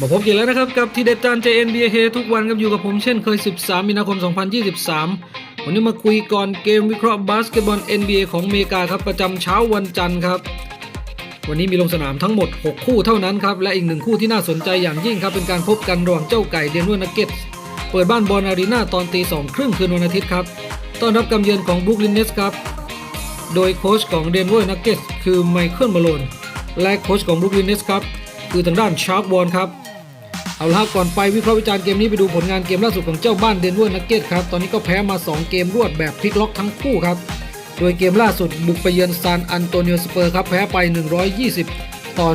มาพบกันแล้วนะครับกับทีเด็ดจาน JNBA เฮทุกวันครับอยู่กับผมเช่นเคย 13 มีนาคม 2023 วันนี้มาคุยก่อนเกมวิเคราะห์บาสเกตบอล NBA ของอเมริกาครับประจำเช้าวันจันทร์ครับ วันนี้มีลงสนามทั้งหมด 6 คู่เท่านั้นครับ และอีกหนึ่งคู่ที่น่าสนใจอย่างยิ่งครับ เป็นการพบกันระหว่างเจ้าไก่เดนเวอร์นักเก็ตเปิดบ้านบอลอารีนาตอนตีสองครึ่งคืนวันอาทิตย์ครับต้อนรับกำเยือนของบ r ุ o ลินเนสครับโดยโค้ชของเดนเวอร์นักเก็ตคือไมเคิลมาโลนและโค้ชของบ r ุ o ลินเนสครับคือทางด้านชาร์กวอนครับ เอาละก่อนไปวิเคราะห์วิจารณ์เกมนี้ไปดูผลงานเกมล่าสุดของเจ้าบ้านเดนเวอร์นักเก็ตครับ ตอนนี้ก็แพ้มา 2 เกมรวดแบบพลิกล็อกทั้งคู่ครับ โดยเกมล่าสุดบุกไปเยือนซานอันโตเนียสเปอร์ครับแพ้ไป 120 ต่อ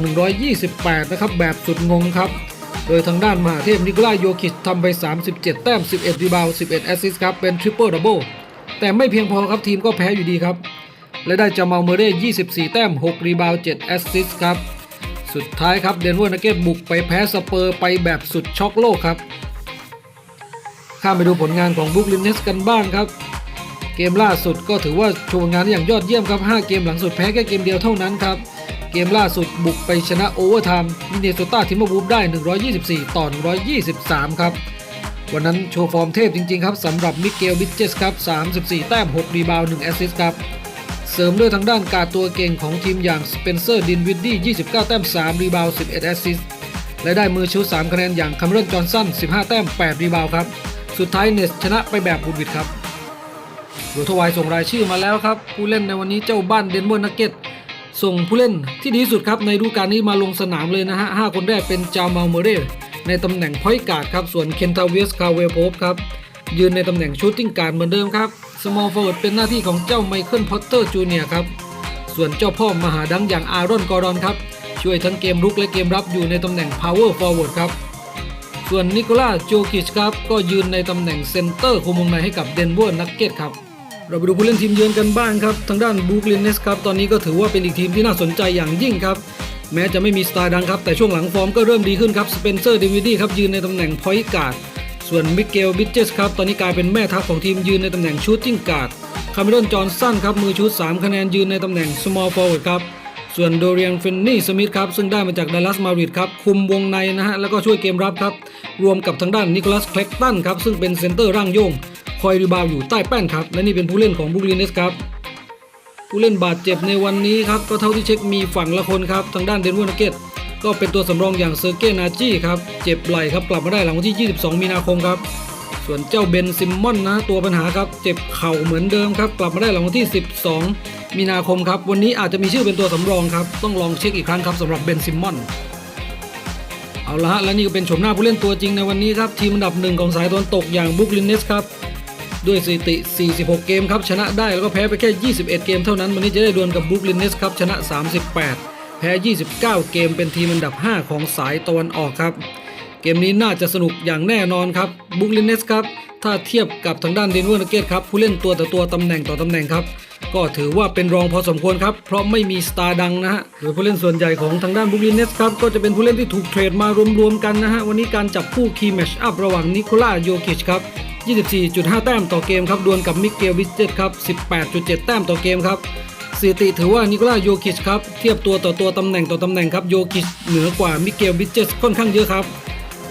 128 นะครับแบบสุดงงครับ โดยทางด้านมหาเทพนิโคลายโยคิชทำไป 37 แต้ม 11 รีบาวด์11 แอสซิสต์ครับเป็นทริปเปิลดับเบิลแต่ไม่เพียงพอครับทีมก็แพ้อยู่ดีครับ และได้จามาลเมอร์เร่ 24 แต้ม 6 รีบาวด์7แอสซิสต์ครับ สุดท้ายครับเดนเวอร์นักเก็ตบุกไปแพ้สเปอร์ไปแบบสุดช็อกโลกครับ ข้ามไปดูผลงานของบ r ุ o ลินเนสกันบ้างครับ เกมล่าสุดก็ถือว่าโชว์งานได้อย่างยอดเยี่ยมครับ 5 เกมหลังสุดแพ้แค่เกมเดียวเท่านั้นครับ เกมล่าสุดบุกไปชนะโอเวอร์ไทม์มินเนโซตาทิมเบอร์วูฟได้ 124 ต่อ 123 ครับ วันนั้นโชว์ฟอร์มเทพจริงๆครับสำหรับมิเกลบิเจสครับ 34 แต้ม 6 รีบาวด์1แอสซิสต์ครับ เสริมด้วยทางด้านการตัวเก่งของทีมอย่างสเปนเซอร์ดินวิดดี้ 29 แต้ม 3 รีบาวด์11 แอสซิสต์และได้มือชู3คะแนนอย่างคัมเรนจอห์นสัน 15 แต้ม 8 รีบาวด์ครับ สุดท้ายเนสชนะไปแบบบุดวิดครับโรทวายส่งรายชื่อมาแล้วครับ ผู้เล่นในวันนี้เจ้าบ้านเดนเวอร์นักเก็ตส่งผู้เล่นที่ดีที่สุดครับในฤดูกาลนี้มาลงสนามเลยนะฮะ 5 คนแรกเป็นจามาลเมเร่ในตำแหน่งพอยต์การ์ดครับ ส่วนเคนทาเวสคาเวโพฟครับ ยืนในตำแหน่งชูตติ้งการ์ดเหมือนเดิมครับสมอลฟอร์เวิร์ดเป็นหน้าที่ของเจ้าไมเคิลพอตเตอร์จูเนียร์ครับ ส่วนเจ้าพ่อมหาดังอย่างอารอนกอรอนครับ ช่วยทั้งเกมรุกและเกมรับอยู่ในตำแหน่ง power forward ครับ ส่วนนิโคล่าโจกิชครับ ก็ยืนในตำแหน่งเซนเตอร์คุมวงในให้กับเดนเวอร์นักเก็ตครับ เราไปดูผู้เล่นทีมเยือนกันบ้างครับ ทางด้านบูคลินเนสครับ ตอนนี้ก็ถือว่าเป็นอีกทีมที่น่าสนใจอย่างยิ่งครับ แม้จะไม่มีสตาร์ดังครับ แต่ช่วงหลังฟอร์มก็เริ่มดีขึ้นครับ สเปนเซอร์เดวิดี้ครับยืนในตำแหน่งพอยต์การ์ด ส่วนมิเกลบิเจสครับตอนนี้กลายเป็นแม่ทัพของทีมยืนในตำแหน่งชูตติ้งการ์ดคาร์เมรอนจอห์นสันครับมือชูต3คะแนนยืนในตำแหน่ง small forward ครับส่วนโดเรียนเฟนนี่สมิธครับซึ่งได้มาจากดัลลัสมาริดครับคุมวงในนะฮะแล้วก็ช่วยเกมรับครับรวมกับทางด้านนิโคลัสเคลกตันครับซึ่งเป็นเซนเตอร์ร่างโยงคอยรีบาวอยู่ใต้แป้นครับและนี่เป็นผู้เล่นของบุกลินเนสครับผู้เล่นบาดเจ็บในวันนี้ครับก็เท่าที่เช็คมีฝั่งละคนครับทางด้านเดนเวอร์นักเก็ต ก็เป็นตัวสำรองอย่างเซอร์เกนาจีครับ เจ็บไหล่ครับกลับมาได้หลังวันที่ 22 มีนาคมครับ ส่วนเจ้าเบนซิมมอนนะตัวปัญหาครับ เจ็บเข่าเหมือนเดิมครับ กลับมาได้หลังวันที่ 12 มีนาคมครับ วันนี้อาจจะมีชื่อเป็นตัวสำรองครับ ต้องลองเช็คอีกครั้งครับสำหรับเบนซิมมอนเอาละฮะและนี่ก็เป็นโฉมหน้าผู้เล่นตัวจริงในวันนี้ครับ ทีมอันดับหนึ่งของสายตะวันตกอย่างบุกลินเนสครับด้วยสถิติ 46 เกมครับ ชนะได้แล้วก็แพ้ไปแค่ 21 เกมเท่านั้น วันนี้จะได้ดวลกับบุกลินเนสครับ ชนะ 38 พ้ 29 เกมเป็นทีมอันดับ 5 ของสายตะวันออกครับ เกมนี้น่าจะสนุกอย่างแน่นอนครับบุกลินเนสครับ ถ้าเทียบกับทางด้านเดนเวอร์นักเก็ตครับผู้เล่นตัวต่อตัวตำแหน่งต่อตำแหน่งครับก็ถือว่าเป็นรองพอสมควรครับ เพราะไม่มีสตาร์ดังนะฮะโดยผู้เล่นส่วนใหญ่ของทางด้านบุกลินเนสครับ ก็จะเป็นผู้เล่นที่ถูกเทรดมารวมๆกันนะฮะ วันนี้การจับคู่คีย์แมชอัพระหว่างนิโคล่าโยกิชครับ 24.5 แต้มต่อเกมครับ ดวลกับมิเกลวิเจตครับ 18.7 แต้มต่อเกมครับ สถิติถือว่านิโคล่าโยกิชครับ เทียบตัวต่อตัวตำแหน่งต่อตำแหน่งครับโยกิชเหนือกว่ามิเกลวิเจตค่อนข้างเยอะครับ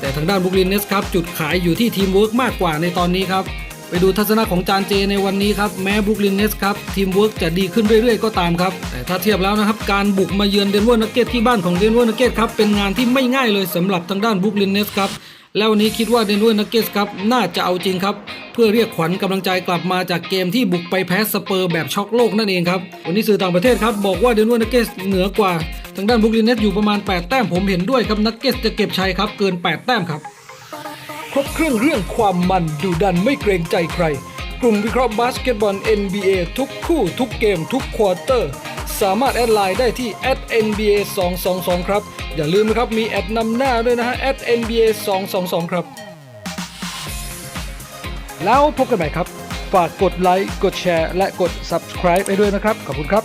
แต่ทางด้านบุกลินเนสครับ จุดขายอยู่ที่ทีมเวิร์กมากกว่าในตอนนี้ครับ ไปดูทัศนะของจานเจในวันนี้ครับ แม้บุกลินเนสครับ ทีมเวิร์กจะดีขึ้นเรื่อยๆ ก็ตามครับ แต่ถ้าเทียบแล้วนะครับ การบุกมาเยือนเดนเวอร์นักเก็ตที่บ้านของเดนเวอร์นักเก็ตครับเป็นงานที่ไม่ง่ายเลยสำหรับทางด้านบุกลินเนสครับ แล้ววันนี้คิดว่าเดนเวอร์นักเก็ตครับน่าจะเอาจริงครับ เพื่อเรียกขวัญกำลังใจกลับมาจากเกมที่บุกไปแพ้สเปอร์แบบช็อกโลกนั่นเองครับ วันนี้สื่อต่างประเทศครับบอกว่าเดนเวอร์นักเก็ตเหนือกว่า ทางด้านบุกลินเนสอยู่ประมาณ 8 แต้มผมเห็นด้วยครับนักเก็ตจะเก็บชัยครับเกิน 8 แต้มครับครบเครื่องเรื่องความมันดูดันไม่เกรงใจใคร กลุ่มวิเคราะห์บาสเกตบอล NBA ทุกคู่ทุกเกมทุกควอเตอร์ สามารถแอดไลน์ได้ที่ @nba 222ครับ อย่าลืมนะครับ มีแอดนำหน้าด้วยนะฮะแอด NBA 222 ครับ แล้วพบกันใหม่ครับ ฝากกดไลค์ กดแชร์ และกด subscribe ไปด้วยนะครับ ขอบคุณครับ